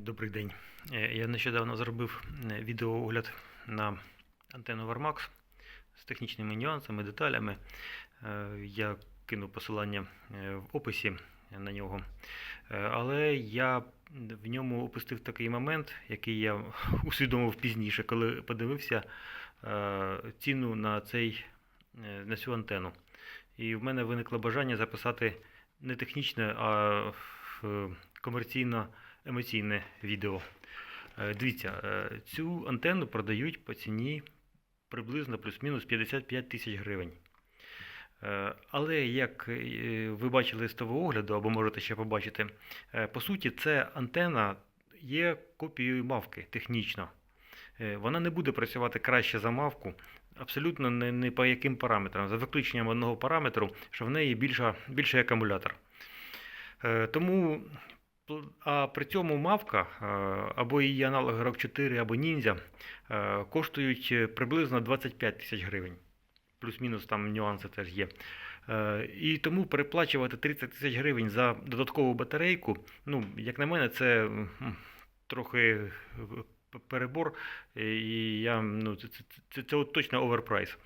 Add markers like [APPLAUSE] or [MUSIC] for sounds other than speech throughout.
Добрий день. Е, Я нещодавно зробив е, відеоогляд на антенну Varmax з технічними нюансами, деталями. Е, Я кину посилання в описі на нього. Але я в ньому опустив такий момент, який я [LAUGHS] усвідомив пізніше, коли подивився ціну на, цей, на цю антенну. І в мене виникло бажання записати не технічне, а комерційно емоційне відео. Е, Дивіться, е, цю антенну продають по ціні приблизно плюс-мінус 55 тисяч гривень. Е, Але як ви бачили з того огляду, або можете ще побачити, по суті, це антенна є копією мавки технічно. Вона не буде працювати краще за мавку, абсолютно не, не по яким параметрам, за виключенням одного параметру, що в неї більша, більший акумулятор. Тому, а при цьому мавка е, або її аналог ROG 4, або Ninja е, коштують е, приблизно 25 тисяч гривень. Плюс-мінус там нюанси теж є. І тому переплачувати 30 тисяч гривень за додаткову батарейку, ну, як на мене, це трохи перебор. І я, ну, це, це, це, це точно оверпрайс.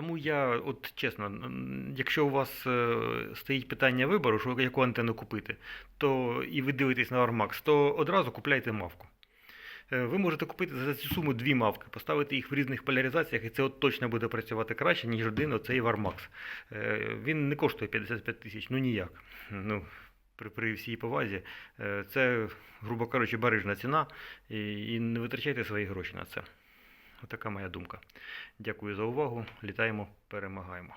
Тому я, от чесно, якщо у вас е, стоїть питання вибору, що яку антенну купити, то і ви дивитесь на Armax, то одразу купляйте мавку. Е, Ви можете купити за цю суму дві мавки, поставити їх в різних поляризаціях, і це от точно буде працювати краще, ніж один оцей Warmax. Е, Він не коштує 55 тисяч, ну ніяк. Ну, при, при всій повазі. Це, грубо кажучи, барижна ціна, і, і не витрачайте свої гроші на це. Отака моя думка. Дякую за увагу. Літаємо, перемагаємо.